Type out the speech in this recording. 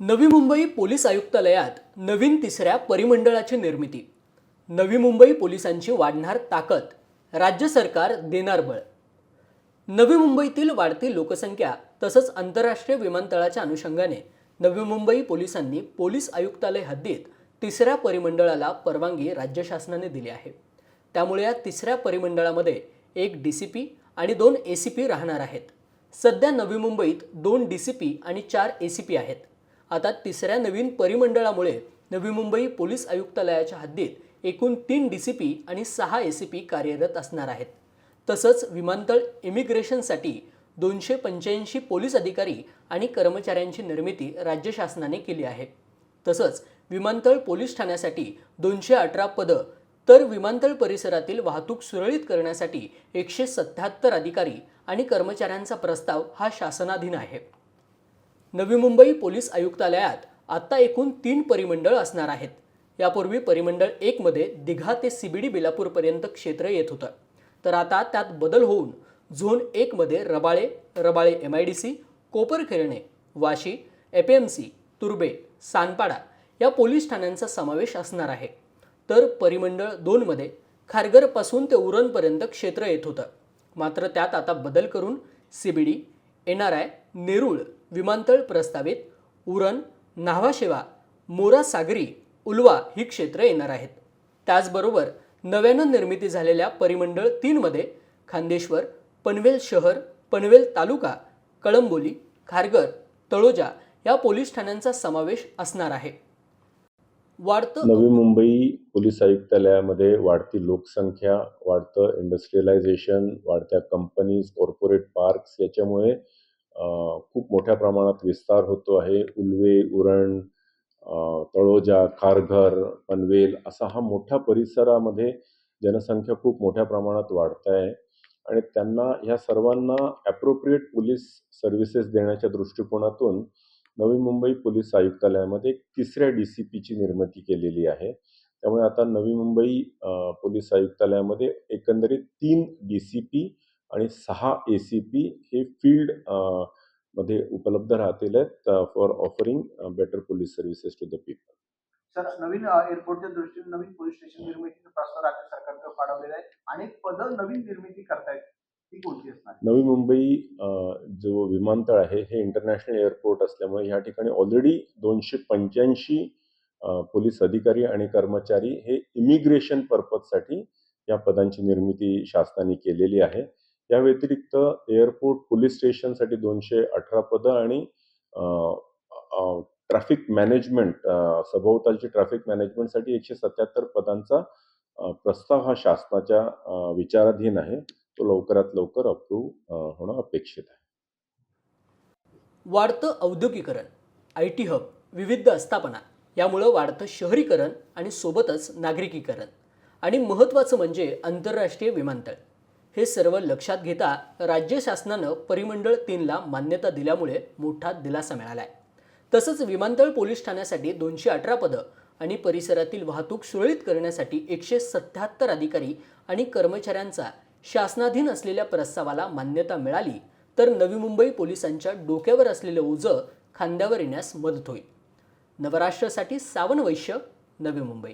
Navi Mumbai police आयुक्तालयात नवीन तिसऱ्या परिमंडळाची निर्मिती. नवी मुंबई पोलिसांची वाढणार ताकद. राज्य सरकार देणार बळ. नवी मुंबईतील वाढती लोकसंख्या तसंच आंतरराष्ट्रीय विमानतळाच्या अनुषंगाने नवी मुंबई पोलिसांनी पोलीस आयुक्तालय हद्दीत तिसऱ्या परिमंडळाला परवानगी राज्य शासनाने दिली आहे. त्यामुळे या तिसऱ्या परिमंडळामध्ये एक डी सी पी आणि दोन ए सी पी राहणार आहेत. सध्या नवी मुंबईत दोन डी सी पी आणि चार ए सी पी आहेत. आता तिसऱ्या नवीन परिमंडळामुळे नवी मुंबई पोलीस आयुक्तालयाच्या हद्दीत एकूण तीन डी सी पी आणि सहा ए सी पी कार्यरत असणार आहेत. तसंच विमानतळ इमिग्रेशनसाठी दोनशे पंच्याऐंशी पोलीस अधिकारी आणि कर्मचाऱ्यांची निर्मिती राज्य शासनाने केली आहे. तसंच विमानतळ पोलीस ठाण्यासाठी दोनशे अठरा पदं तर विमानतळ परिसरातील वाहतूक सुरळीत करण्यासाठी एकशे सत्याहत्तर अधिकारी आणि कर्मचाऱ्यांचा प्रस्ताव हा शासनाधीन आहे. नवी मुंबई पोलीस आयुक्तालयात आता एकूण तीन परिमंडळ असणार आहेत. यापूर्वी परिमंडळ एकमध्ये दिघा ते सीबीडी बिलापूरपर्यंत क्षेत्र येत होतं. तर आता त्यात बदल होऊन झोन एकमध्ये Rabale Rabale M I D C Koparkhairane Vashi F M C तुर्बे Sanpada या पोलीस ठाण्यांचा समावेश असणार आहे. तर परिमंडळ दोनमध्ये खारघरपासून ते उरणपर्यंत क्षेत्र येत होतं. मात्र त्यात आता बदल करून CBD N R I Nerul विमानतळ प्रस्तावित उरण न्हावाशेवा मोरा सागरी उलवा ही क्षेत्र येणार आहेत. त्याचबरोबर नव्यानं निर्मिती झालेल्या परिमंडळ तीनमध्ये खांदेश्वर पनवेल शहर पनवेल तालुका कळंबोली खारघर तळोजा या पोलीस ठाण्यांचा समावेश असणार आहे. वाढतं नवी मुंबई पोलीस आयुक्तालयामध्ये वाढती लोकसंख्या वाढतं इंडस्ट्रियलायझेशन वाढत्या कंपनीज कॉर्पोरेट पार्क्स याच्यामुळे खूप मोठ्या प्रमाणात विस्तार होतो आहे. उल्वे उरण तळोजा खारघर पनवेल असा हा मोठ्या परिसरामध्ये जनसंख्या खूप मोठ्या प्रमाणात वाढत आहे. आणि त्यांना ह्या सर्वांना ॲप्रोप्रिएट पोलीस सर्व्हिसेस देण्याच्या दृष्टिकोनातून नवी मुंबई पोलीस आयुक्तालयामध्ये तिसऱ्या डी सी पीची निर्मिती केलेली आहे. त्यामुळे आता नवी मुंबई पोलीस आयुक्तालयामध्ये एकंदरीत तीन डी सी पी आणि सहा ए सी पी हे फील्डमध्ये उपलब्ध राहतील आहेत for offering better police services to the people sir नवीन एअरपोर्टच्या दृष्टीने नवीन पोलीस स्टेशन निर्मितीचा प्रस्ताव राज्य सरकारकडे पाठवलेला आहे. अनेक पदं नवीन निर्मिती करतायत. ती कोणती असणार? नवी मुंबई जो विमानतळ आहे हे इंटरनॅशनल एअरपोर्ट असल्यामुळे या ठिकाणी ऑलरेडी दोनशे पंच्याऐंशी पोलीस अधिकारी आणि कर्मचारी हे इमिग्रेशन पर्पजसाठी या पदांची निर्मिती शासनाने केलेली आहे. या व्यतिरिक्त एअरपोर्ट पोलीस स्टेशनसाठी दोनशे अठरा पदं आणि ट्रॅफिक मॅनेजमेंट सभोवतालची ट्रॅफिक मॅनेजमेंटसाठी एकशे सत्याहत्तर पदांचा प्रस्ताव हा शासनाच्या विचाराधीन आहे. तो लवकरात लवकर अप्रूव्ह होणं अपेक्षित आहे. वाढतं औद्योगिकरण आय टी हब विविध आस्थापना यामुळं वाढतं शहरीकरण आणि सोबतच नागरिकीकरण. आणि महत्त्वाचं म्हणजे आंतरराष्ट्रीय विमानतळ. हे सर्व लक्षात घेता राज्य शासनानं परिमंडळ तीनला मान्यता दिल्यामुळे मोठा दिलासा मिळाला आहे तसंच विमानतळ पोलीस ठाण्यासाठी दोनशे अठरा पदं आणि परिसरातील वाहतूक सुरळीत करण्यासाठी एकशे सत्याहत्तर अधिकारी आणि कर्मचाऱ्यांचा शासनाधीन असलेल्या प्रस्तावाला मान्यता मिळाली तर नवी मुंबई पोलिसांच्या डोक्यावर असलेलं ओझं खांद्यावर येण्यास मदत होईल. नवराष्ट्रासाठी सावन वैश्य नवी मुंबई.